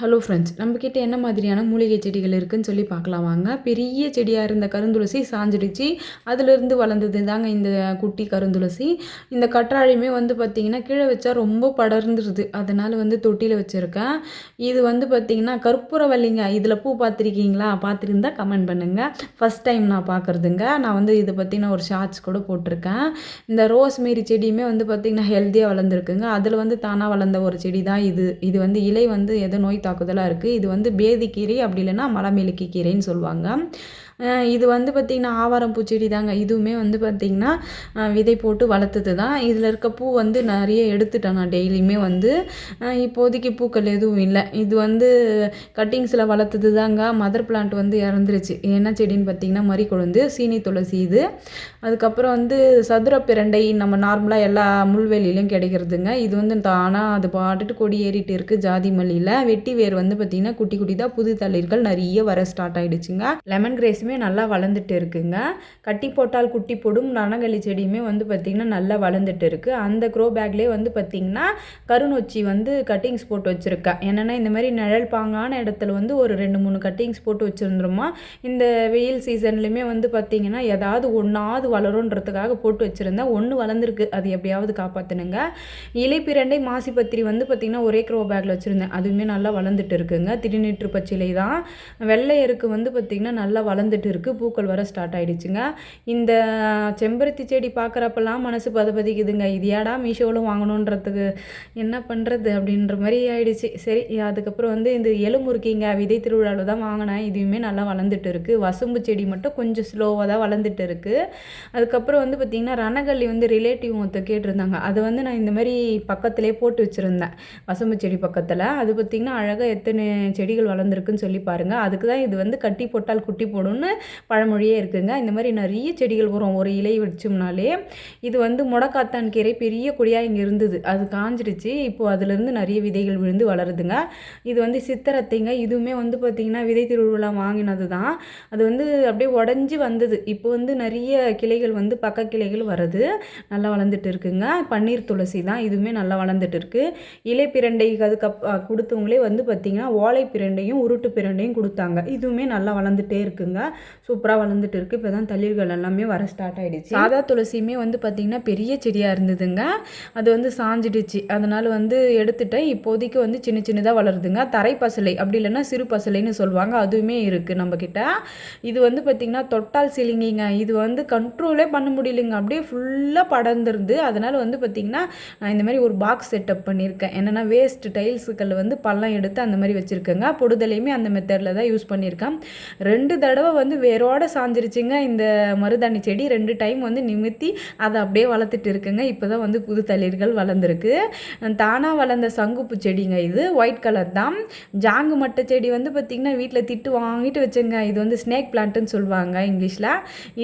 Hello friends நம்மக்கிட்ட என்ன மாதிரியான மூலிகை செடிகள் இருக்குன்னு சொல்லி பார்க்கலாம் வாங்க. பெரிய செடியாக இருந்த கருந்துளசி சாஞ்சிடுச்சு. அதிலிருந்து வளர்ந்தது தாங்க இந்த குட்டி கருந்துளசி. இந்த கற்றாழையுமே வந்து பார்த்திங்கன்னா கீழே வச்சா ரொம்ப படர்ந்துருது. அதனால் வந்து தொட்டியில் வச்சுருக்கேன். இது வந்து பார்த்திங்கன்னா கற்பூரவல்லிங்க. இதில் பூ பார்த்துருக்கீங்களா? பார்த்துருந்தா கமெண்ட் பண்ணுங்கள் ஃபஸ்ட் டைம் நான் பார்க்குறதுங்க. நான் வந்து இதை பற்றின ஒரு ஷார்ட்ஸ் கூட போட்டிருக்கேன். இந்த ரோஸ் மாரி செடியுமே வந்து பார்த்திங்கன்னா ஹெல்த்தியாக வளர்ந்துருக்குங்க. அதில் வந்து தானாக வளர்ந்த ஒரு செடி தான் இது. இது வந்து இலை வந்து எதோ நோய் தாக்குதலாக இருக்குது இது வந்து பேதிக்கீரை அப்படி இல்லைன்னா மலமிளக்கி கீரைன்னு சொல்லுவாங்க. இது வந்து பார்த்திங்கன்னா ஆவாரம் பூச்செடி தாங்க. இதுவுமே வந்து பார்த்திங்கன்னா விதை போட்டு வளர்த்தது தான். இதில் இருக்க பூ வந்து நிறைய எடுத்துட்டேன் நான் டெய்லியுமே வந்து. இப்போதைக்கு பூக்கள் எதுவும் இல்லை. இது வந்து கட்டிங்ஸில் வளர்த்தது தாங்க. மதர் பிளான்ட் வந்து இறந்துருச்சு. என்ன செடின்னு பார்த்திங்கன்னா மறி கொழுந்து சீனி துளசி இது. அதுக்கப்புறம் வந்து சதுர பிரண்டை நம்ம நார்மலாக எல்லா முள்வெளியிலையும் கிடைக்கிறதுங்க. இது வந்து தானாக அது பாட்டுட்டு கொடி ஏறிட்டு இருக்குது ஜாதி மல்லியில் வெட்டி வேர் வந்து பார்த்திங்கன்னா குட்டி குட்டி தான் புது தளிர்கள் நிறைய வர ஸ்டார்ட் ஆகிடுச்சுங்க லெமன் கிரேஸுமே நல்லா வளர்ந்துட்டு இருக்குங்க. கட்டி போட்டால் குட்டி போடும். ரணகலி செடியுமே வந்து பார்த்திங்கன்னா நல்லா வளர்ந்துட்டு இருக்குது அந்த க்ரோ பேக்லேயே வந்து பார்த்திங்கன்னா கருநொச்சி வந்து கட்டிங்ஸ் போட்டு வச்சுருக்கேன். என்னென்னா இந்த மாதிரி நிழல் பாங்கான இடத்துல வந்து ஒரு ரெண்டு மூணு கட்டிங்ஸ் போட்டு வச்சுருந்துருமா? இந்த வெயில் சீசன்லையுமே வந்து பார்த்திங்கன்னா ஏதாவது ஒன்றாவது வளரும்ன்றதுக்காக போட்டு வச்சுருந்தேன். ஒன்று வளர்ந்துருக்கு. அது எப்படியாவது காப்பாற்றணுங்க இலைப்பிரண்டை மாசிப்பத்திரி வந்து பார்த்திங்கன்னா ஒரே க்ரோ பேக்கில் வச்சுருந்தேன். அதுவுமே நல்லா வளர்ந்துட்டு இருக்குங்க. திருநீற்று பச்சிலை தான். வெள்ளை எருக்கு வந்து பார்த்திங்கன்னா நல்லா வளர்ந்துட்டு இருக்குது பூக்கள் வர ஸ்டார்ட் ஆகிடுச்சுங்க இந்த செம்பருத்தி செடி பார்க்குறப்பெல்லாம் மனசு பதபதிக்குதுங்க இது ஏடா மீஷோவில் வாங்கணுன்றதுக்கு என்ன பண்ணுறது அப்படின்ற மாதிரி ஆயிடுச்சு. சரி அதுக்கப்புறம் வந்து இந்த எலுமுருக்கிங்க விதை திருவிழாவில் தான் வாங்கினேன். இதுவுமே நல்லா வளர்ந்துட்டு இருக்குது வசம்பு செடி மட்டும் கொஞ்சம் ஸ்லோவாக தான் வளர்ந்துட்டு இருக்குது அதுக்கப்புறம் வந்து பார்த்திங்கன்னா ரணகல்லி வந்து ரிலேட்டிவ் ஒருத்தர் கேட்டிருந்தாங்க. அதை வந்து நான் இந்த மாதிரி பக்கத்துலேயே போட்டு வச்சுருந்தேன். வசம்பு செடி பக்கத்தில். அது பார்த்திங்கன்னா அழகாக எத்தனை செடிகள் வளர்ந்துருக்குன்னு சொல்லி பாருங்கள் அதுக்கு தான் இது வந்து கட்டி போட்டால் குட்டி போடும்னு பழமொழியே இருக்குங்க. இந்த மாதிரி நிறைய செடிகள் வரும். ஒரு இலை வச்சோம்னாலே இது வந்து முடக்காத்தான் கீரை பெரிய கொடியாக இங்கே இருந்தது. அது காஞ்சிடுச்சு. இப்போது அதுலேருந்து நிறைய விதைகள் விழுந்து வளருதுங்க. இது வந்து சித்திரத்தைங்க. இதுவுமே வந்து பார்த்திங்கன்னா விதை திருவிழா வாங்கினது தான் அது வந்து அப்படியே உடஞ்சி வந்தது. இப்போ வந்து நிறைய கிளைகள் வந்து பக்க கிளைகள் வருது நல்லா வளர்ந்துட்டு இருக்குங்க. பன்னீர் துளசி தான். இதுவுமே நல்லா வளர்ந்துட்டு இருக்குது இலை பிரண்டை அதுக்கப் கொடுத்தவங்களே வந்து பார்த்திங்கன்னா ஓலை பிரண்டையும் உருட்டு பிரண்டையும் கொடுத்தாங்க. இதுவுமே நல்லா வளர்ந்துட்டே இருக்குங்க. சூப்பராக வளர்ந்துட்டு இருக்கு. இப்போ தான் தளிர்கள் எல்லாமே வர ஸ்டார்ட் ஆயிடுச்சு. சாதா துளசியுமே வந்து பார்த்திங்கன்னா பெரிய செடியாக இருந்ததுங்க. அது வந்து சாஞ்சிடுச்சு. அதனால் வந்து எடுத்துட்டேன். இப்போதைக்கு வந்து சின்ன சின்னதாக வளருதுங்க. தரை பசலை அப்படி இல்லைன்னா சிறு பசலைன்னு சொல்லுவாங்க. அதுவுமே இருக்குது நம்மக்கிட்ட இது வந்து பார்த்திங்கன்னா தொட்டால் சிலிங்கிங்க. இது வந்து கண்ட்ரோலே பண்ண முடியலைங்க. அப்படியே ஃபுல்லாக படர்ந்துருது. அதனால் வந்து பார்த்திங்கன்னா நான் இந்த மாதிரி ஒரு பாக்ஸ் செட்டப் பண்ணியிருக்கேன் என்னென்னா வேஸ்ட் டைல்ஸுக்கள் வந்து பள்ளம் எடுத்து அந்த மாதிரி வச்சுருக்கேங்க. பொடுதலையுமே அந்த மெத்தடில் தான் யூஸ் பண்ணியிருக்கேன் ரெண்டு தடவை வந்து வேரோடு சாஞ்சிருச்சுங்க. இந்த மருதாணி செடி ரெண்டு டைம் வந்து நிமித்தி அதை அப்படியே வளர்த்துட்டு இருக்குங்க. இப்போ தான் வந்து புது தளிர்கள் வளர்ந்துருக்கு. தானாக வளர்ந்த சங்குப்பு செடிங்க இது. ஒயிட் கலர் தான். ஜாங்கு மட்டை செடி வந்து பார்த்திங்கன்னா வீட்டில் திட்டு வாங்கிட்டு வச்சேங்க. இது வந்து ஸ்னேக் பிளான்ட்டுன்னு சொல்லுவாங்க இங்கிலீஷில்.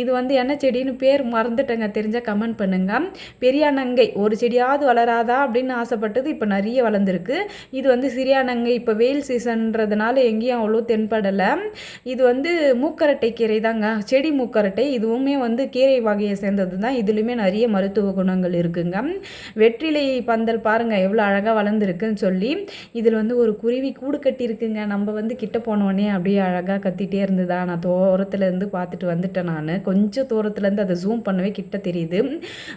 இது வந்து என்ன செடின்னு பேர் மறந்துட்டேங்க. தெரிஞ்சால் கமெண்ட் பண்ணுங்கள் பெரியானங்கை ஒரு செடியாவது வளராதா அப்படின்னு ஆசைப்பட்டது இப்போ நிறைய வளர்ந்துருக்கு. இது வந்து சிறியானங்கை இப்போ வெயில் சீசன்றதுனால எங்கேயும் அவ்வளோ தென்படலை. இது வந்து மூக்க மூக்கரட்டை கீரை தாங்க. செடி மூக்கரட்டை இதுவுமே வந்து கீரை வகையை சேர்ந்தது தான் இதுலேயுமே நிறைய மருத்துவ குணங்கள் இருக்குங்க. வெற்றிலை பந்தல் பாருங்கள் எவ்வளோ அழகாக வளர்ந்துருக்குன்னு சொல்லி. இதில் வந்து ஒரு குருவி கூடு கட்டியிருக்குங்க. நம்ம வந்து கிட்ட போனோடனே அப்படியே அழகாக கத்திட்டே இருந்ததா. நான் தோரத்துலேருந்து பார்த்துட்டு வந்துட்டேன் நான். கொஞ்சம் தூரத்துலேருந்து அதை ஜூம் பண்ணவே கிட்ட தெரியுது.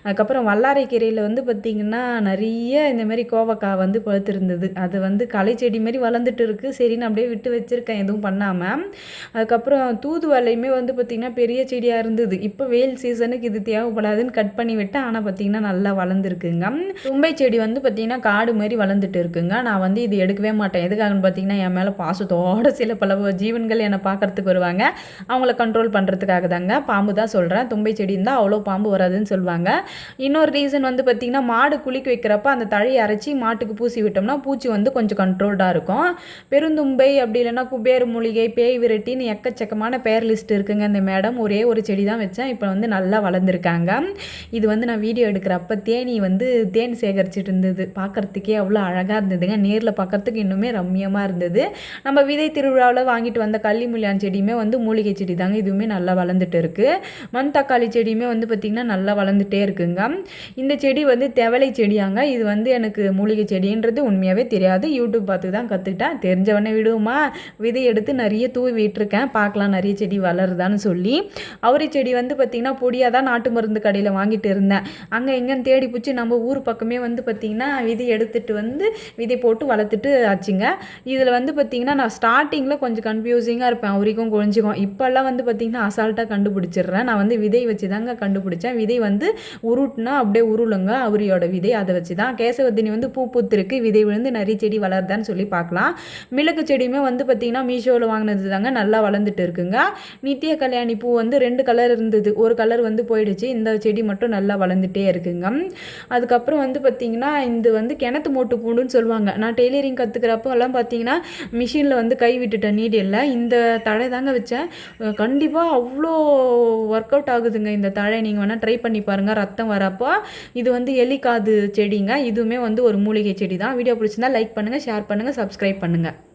அதுக்கப்புறம் வல்லாரை கீரையில் வந்து பார்த்திங்கன்னா நிறைய இந்த மாதிரி கோவக்காய் வந்து பழுத்திருந்தது. அது வந்து களை செடி மாதிரி வளர்ந்துட்டு இருக்குது சரின்னு அப்படியே விட்டு வச்சுருக்கேன் எதுவும் பண்ணாமல் அதுக்கப்புறம் தூதுவளையுமே வந்து பார்த்திங்கன்னா பெரிய செடியாக இருந்தது. இப்போ வெயில் சீசனுக்கு இது தேவைப்படாதுன்னு கட் பண்ணி விட்டேன் ஆனால் பார்த்திங்கன்னா நல்லா வளர்ந்துருக்குங்க. தும்பை செடி வந்து பார்த்திங்கன்னா காடு மாதிரி வளர்ந்துட்டு இருக்குங்க. நான் வந்து இது எடுக்கவே மாட்டேன். எதுக்காகன்னு பார்த்தீங்கன்னா என் மேலே பாசத்தோட சில பல ஜீவன்கள் என்னை பார்க்கறதுக்கு வருவாங்க. அவங்கள கண்ட்ரோல் பண்ணுறதுக்காக தாங்க பாம்பு தான் சொல்கிறேன் தும்பை செடி இருந்தால் அவ்வளோ பாம்பு வராதுன்னு சொல்லுவாங்க இன்னொரு ரீசன் வந்து பார்த்திங்கன்னா மாடு குளிக்க வைக்கிறப்ப அந்த தழையை அரைச்சி மாட்டுக்கு பூசி விட்டோம்னா பூச்சி வந்து கொஞ்சம் கண்ட்ரோல்டாக இருக்கும். பெருந்தும்பை அப்படி இல்லைன்னா குபேர் மூலிகை பேய் விரட்டின்னு எக்கச்சக்கமான பேர் லிஸ்ட் இருக்குங்க. இந்த மேடம் ஒரே ஒரு செடி தான் வச்சேன் இப்போ வந்து நல்லா வளர்ந்துருக்காங்க. இது வந்து நான் வீடியோ எடுக்கிறப்ப தேனி வந்து தேன் சேகரிச்சிட்டு இருந்தது. பார்க்குறதுக்கே அவ்வளோ அழகாக இருந்ததுங்க. நேரில் பார்க்குறதுக்கு இன்னுமே ரம்மியமாக இருந்தது. நம்ம விதை திருவிழாவில் வாங்கிட்டு வந்த கள்ளிமுள்ளியான் செடியுமே வந்து மூலிகை செடி தாங்க. இதுவுமே நல்லா வளர்ந்துட்டு இருக்குது மண் தக்காளி செடியுமே வந்து பார்த்திங்கன்னா நல்லா வளர்ந்துட்டே இருக்குங்க. இந்த செடி வந்து தெவலை செடியாங்க. இது வந்து எனக்கு மூலிகை செடின்றது உண்மையாகவே தெரியாது. யூடியூப் பார்த்து தான் கற்றுக்கிட்டேன் தெரிஞ்சவொடனே விடுவோமா? விதை எடுத்து நிறைய தூவி விட்டுருக்கேன். பார்க்கலாம் நிறைய செடி வளருதான்னு சொல்லி அவரை செடி வந்து பார்த்திங்கன்னா பொடியாக தான் நாட்டு மருந்து கடையில் வாங்கிட்டு இருந்தேன். அங்கே எங்கேன்னு தேடி பிடிச்சி நம்ம ஊர் பக்கமே வந்து பார்த்திங்கன்னா விதை எடுத்துகிட்டு வந்து விதை போட்டு வளர்த்துட்டு ஆச்சுங்க. இதில் வந்து பார்த்திங்கன்னா நான் ஸ்டார்டிங்கில் கொஞ்சம் கன்ஃபியூசிங்காக இருப்பேன். அவரிக்கும் குழஞ்சிக்கும். இப்போல்லாம் வந்து பார்த்திங்கன்னா அசால்ட்டாக கண்டுபிடிச்சிடுறேன். நான் வந்து விதை வச்சு தாங்க கண்டுபிடிச்சேன். விதை வந்து உருட்டுனா அப்படியே உருளுங்க. அவரியோட விதை அதை வச்சு தான் கேசவர்தினி வந்து பூ பூத்திருக்கு. விதை விழுந்து நிறைய செடி வளருதான்னு சொல்லி பார்க்கலாம். மிளகு செடியுமே வந்து பார்த்திங்கன்னா மீஷோவில் வாங்கினது தாங்க நல்லா வளர்ந்துட்டு இருக்குங்க. நித்திய கல்யாணி பூ வந்து ரெண்டு கலர் இருந்தது. ஒரு கலர் வந்து போயிடுச்சு. இந்த செடி மட்டும் நல்லா வளர்ந்துட்டே இருக்குங்க. அதுக்கப்புறம் வந்து பார்த்திங்கன்னா இது வந்து கிணத்து மோட்டு பூண்டுன்னு சொல்லுவாங்க. நான் டெய்லரிங் கற்றுக்கிறப்போ எல்லாம் பார்த்தீங்கன்னா மிஷினில் வந்து கை விட்டுட்டேன் நீடியில் இந்த தழை தாங்க வச்சேன். கண்டிப்பாக அவ்வளோ ஒர்க் அவுட் ஆகுதுங்க இந்த தழை. நீங்கள் வேணால் ட்ரை பண்ணி பாருங்கள் ரத்தம் வரப்போ இது வந்து எலிக்காது செடிங்க. இதுவுமே வந்து ஒரு மூலிகை செடி தான் வீடியோ பிடிச்சிருந்தா லைக் பண்ணுங்கள் ஷேர் பண்ணுங்கள் சப்ஸ்கிரைப் பண்ணுங்கள்